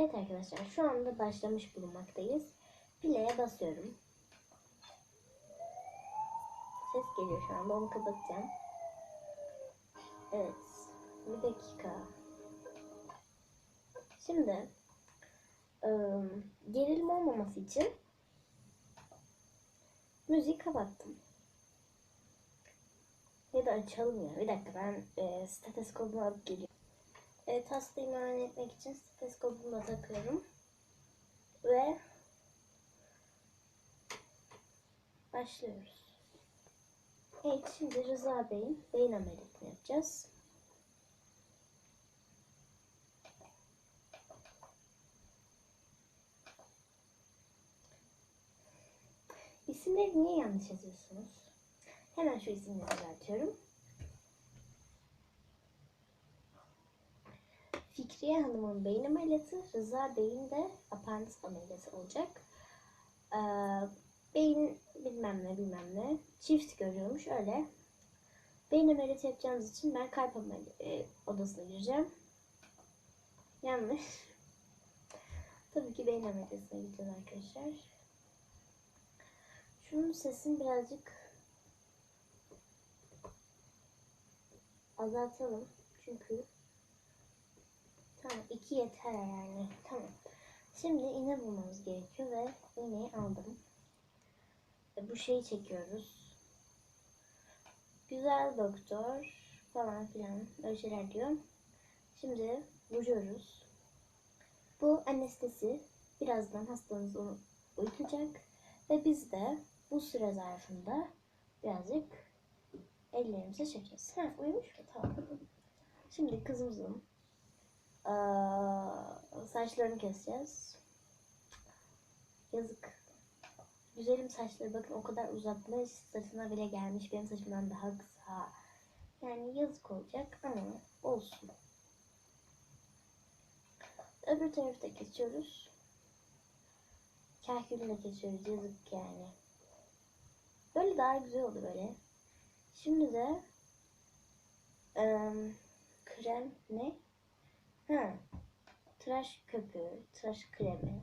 Evet arkadaşlar şu anda başlamış bulunmaktayız. Play'e basıyorum. Ses geliyor şu anda onu kapatacağım. Evet. Bir dakika. Şimdi ıı, gerilim olmaması için müziği kapattım. Ya da açalım ya. Bir dakika ben e, stetoskopumu alıp geliyorum. Evet hastayı muayene etmek için stetoskopumu da takıyorum. Ve başlıyoruz. Evet şimdi Rıza Bey'in beyin ameliyatını yapacağız. İsimleri niye yanlış yazıyorsunuz? Hemen şu isimleri düzeltiyorum. Fikriye Hanım'ın beyin ameliyatı, Rıza Bey'in de apandis ameliyatı olacak. Ee, beyin bilmem ne bilmem ne çift görüyormuş öyle. Beyin ameliyatı yapacağımız için ben kalp ameli- e, odasına gireceğim. Yanlış. Tabii ki beyin ameliyatına gideceğiz arkadaşlar. Şunun sesini birazcık azaltalım. Çünkü tamam iki yeter yani. Tamam. Şimdi iğne bulmamız gerekiyor ve iğneyi aldım. Bu şeyi çekiyoruz. Güzel doktor falan filan öyle şeyler diyor. Şimdi vuruyoruz. Bu anestezi birazdan hastamız uyutacak ve biz de bu süre zarfında birazcık ellerimize çekeceğiz. Ha uyumuş mu? Tamam. Şimdi kızımızın eee, saçlarını keseceğiz. Yazık. Güzelim saçları bakın o kadar uzatmış saçına bile gelmiş benim saçımdan daha kısa. Yani yazık olacak ama olsun. Öbür tarafta geçiyoruz. Kahkülünü de geçiyoruz yazık yani. Böyle daha güzel oldu böyle. Şimdi de em, krem ne? Ha, tıraş köpüğü, tıraş kremi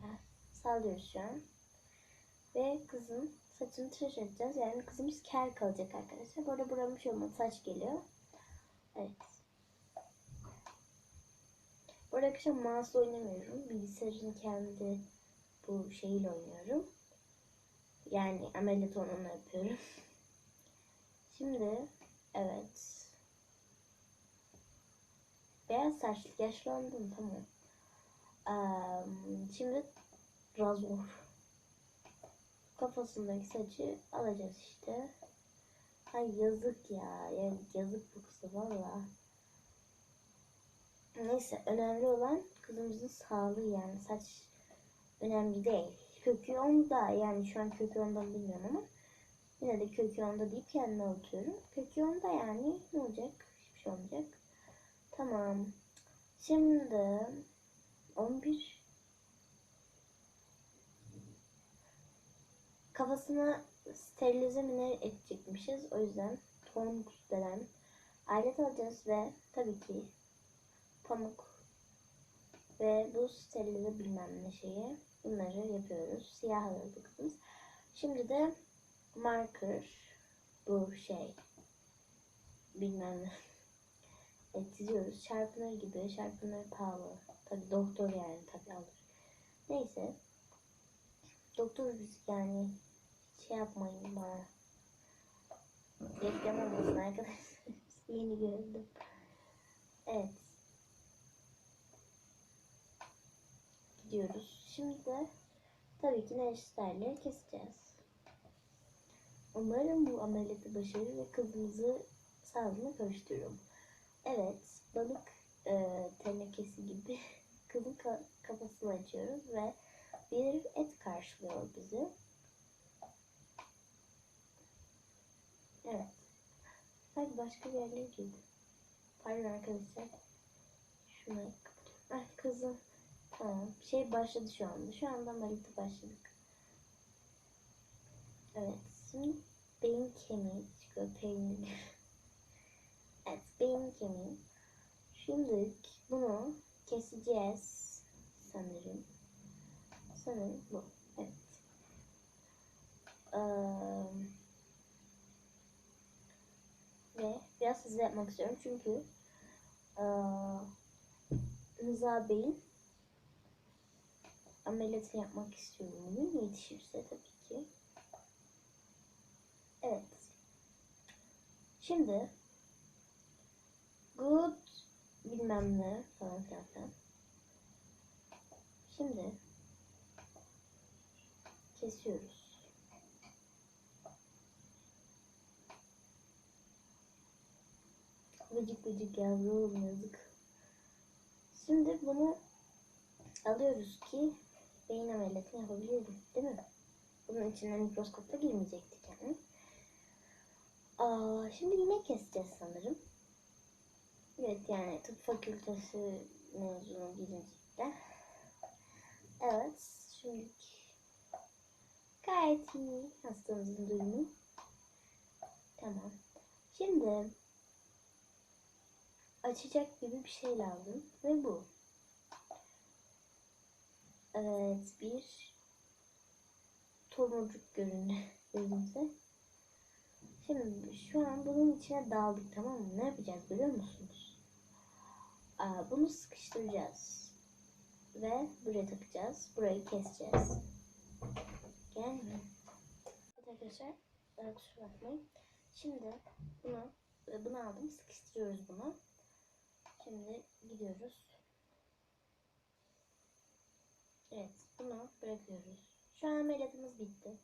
sallıyoruz şu an. Ve kızın saçını tıraş edeceğiz. Yani kızımız kel kalacak arkadaşlar. Bu arada buram bir şey. Saç geliyor. Evet. Bu arada arkadaşlar mouse oynamıyorum. Bilgisayarın kendi bu şeyiyle oynuyorum. Yani ameliyat onunla yapıyorum. Şimdi evet. Beyaz saçlı yaşlandım tamam. Eee, şimdi razor. Kafasındaki saçı alacağız işte. Ay yazık ya. Yani yazık bu kıza valla. Neyse önemli olan kızımızın sağlığı yani saç önemli değil. Kökü onda yani şu an kökü onda bilmiyorum ama yine de kökü onda deyip kendime avutuyorum. Kökü onda yani ne olacak? Hiçbir şey olmayacak. Tamam. Şimdi 11 kafasına sterilize mi ne edecekmişiz. O yüzden tongus denen alet alacağız ve tabii ki pamuk ve bu sterilize bilmem ne şeyi bunları yapıyoruz. Siyah alıyordu kızımız. Şimdi de marker bu şey bilmem ne e, çiziyoruz. Çarpınır gibi. Çarpınır pahalı. Tabii doktor yani tabii alır. Neyse. Doktor biz yani şey yapmayın bana. Reklam olmasın arkadaşlar. Yeni gördüm. Evet. Gidiyoruz. Şimdi de tabii ki neşterleri keseceğiz. Umarım bu ameliyatı başarır ve kızımızı sağlığına kavuştururum. Evet, balık e, tenekesi gibi kızın ka- kafasını açıyoruz ve bir et karşılıyor bizi. Evet. Hadi başka bir yerlere gidelim. Pardon arkadaşlar. Şunu kapatıyorum. Ay kızım. Tamam. Şey başladı şu anda. Şu anda ameliyata başladık. Evet. Şimdi beyin kemiği çıkıyor. Peynir. Beyin kemiği. Şimdi bunu keseceğiz. sanırım. Sanırım bu. Evet. Ee, ve biraz hızlı yapmak istiyorum çünkü ee, Rıza Bey'in ameliyatını yapmak istiyorum bugün yetişirse tabii ki. Evet. Şimdi good bilmem ne falan filan. Şimdi kesiyoruz. Vıcık vıcık yavrum yazık. Şimdi bunu alıyoruz ki beyin ameliyatını yapabilirim değil mi? Bunun içine mikroskopta girmeyecektik yani. Aa, şimdi yine keseceğiz sanırım. Evet yani tıp fakültesi mezunu gidecekler. Evet şimdi gayet iyi hastamızın durumu. Tamam. Şimdi açacak gibi bir şey lazım ve bu. Evet bir tomurcuk göründü gözümüze. Şimdi şu an bunun içine daldık tamam mı? Ne yapacağız biliyor musunuz? Aa, bunu sıkıştıracağız. Ve buraya takacağız. Burayı keseceğiz. Evet arkadaşlar e, kusura bakmayın. Şimdi bunu bunu aldım. Sıkıştırıyoruz bunu. Şimdi gidiyoruz. Evet bunu bırakıyoruz. Şu an ameliyatımız bitti.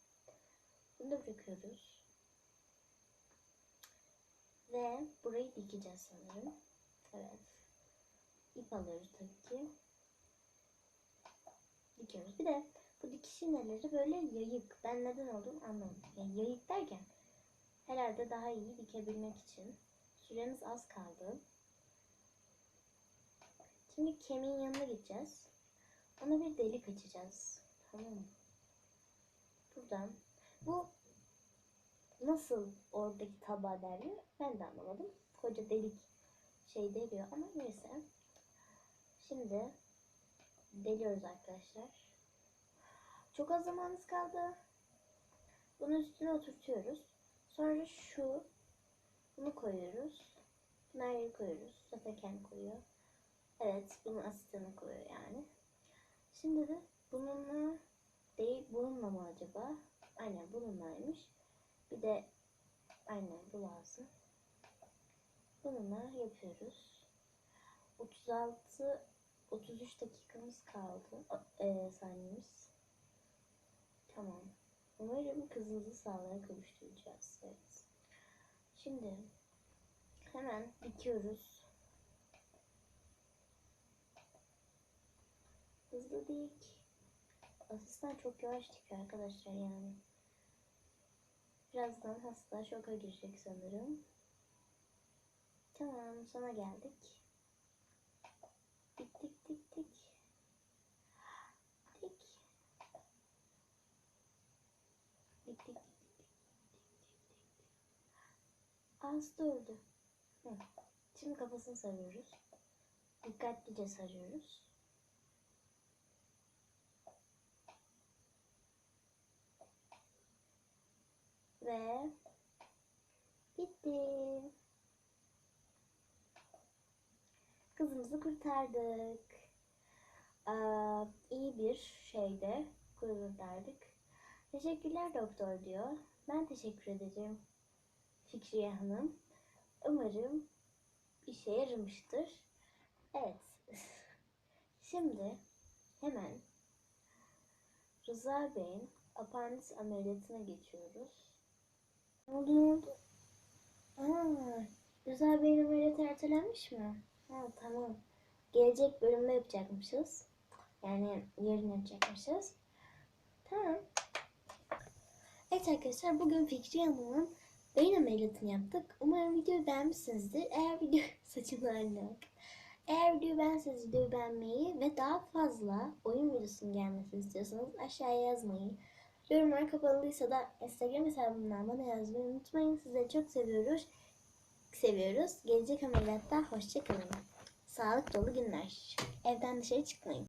Bunu da bırakıyoruz. Ve burayı dikeceğiz sanırım. Evet. İp alıyoruz tabii ki. Dikiyoruz. Bir de bu dikiş iğneleri böyle yayık. Ben neden olduğunu anlamadım. Yani yayık derken herhalde daha iyi dikebilmek için. Süremiz az kaldı. Şimdi kemiğin yanına gideceğiz. Ona bir delik açacağız. Tamam mı? Buradan. Bu nasıl oradaki tabağa derler ben de anlamadım. Koca delik şey deliyor ama neyse. Şimdi deliyoruz arkadaşlar. Çok az zamanımız kaldı. Bunun üstüne oturtuyoruz. Sonra şu bunu koyuyoruz. Yere koyuyoruz. Zaten kendi koyuyor. Evet, bunun asistanı koyuyor yani. Şimdi de bununla değil bununla mı acaba? Aynen bununlaymış. Bir de aynen bu lazım. Bununla yapıyoruz. 36 33 dakikamız kaldı. E, saniyemiz. Tamam. Umarım kızımızı sağlığa kavuşturacağız. Evet. Şimdi hemen dikiyoruz. Hızlı dik. Asistan çok yavaş dikiyor arkadaşlar yani. Birazdan hasta şoka girecek sanırım. Tamam sona geldik. Dik dik dik dik. Dik. Dik dik dik dik dik dik dik. Hasta. Hı. Şimdi kafasını sarıyoruz. Dikkatlice sarıyoruz. Ve bitti. Kızımızı kurtardık. Aa, iyi bir şeyde kurtardık. Teşekkürler doktor diyor. Ben teşekkür ederim Fikriye Hanım. Umarım işe yaramıştır. Evet. Şimdi hemen Rıza Bey'in apandis ameliyatına geçiyoruz. Ne oldu ne oldu? Aa, Rıza Bey'in ameliyatı ertelenmiş mi? Ha tamam. Gelecek bölümde yapacakmışız. Yani yarın yapacakmışız. Tamam. Evet arkadaşlar bugün Fikri Hanım'ın beyin ameliyatını yaptık. Umarım videoyu beğenmişsinizdir. Eğer video saçımın haline. Eğer videoyu beğenseniz videoyu beğenmeyi ve daha fazla oyun videosunun gelmesini istiyorsanız aşağıya yazmayı. Yorumlar kapalıysa da Instagram hesabımdan bana yazmayı unutmayın. Sizleri çok seviyoruz. Seviyoruz. Gelecek ameliyatta hoşça kalın. Sağlık dolu günler. Evden dışarı çıkmayın.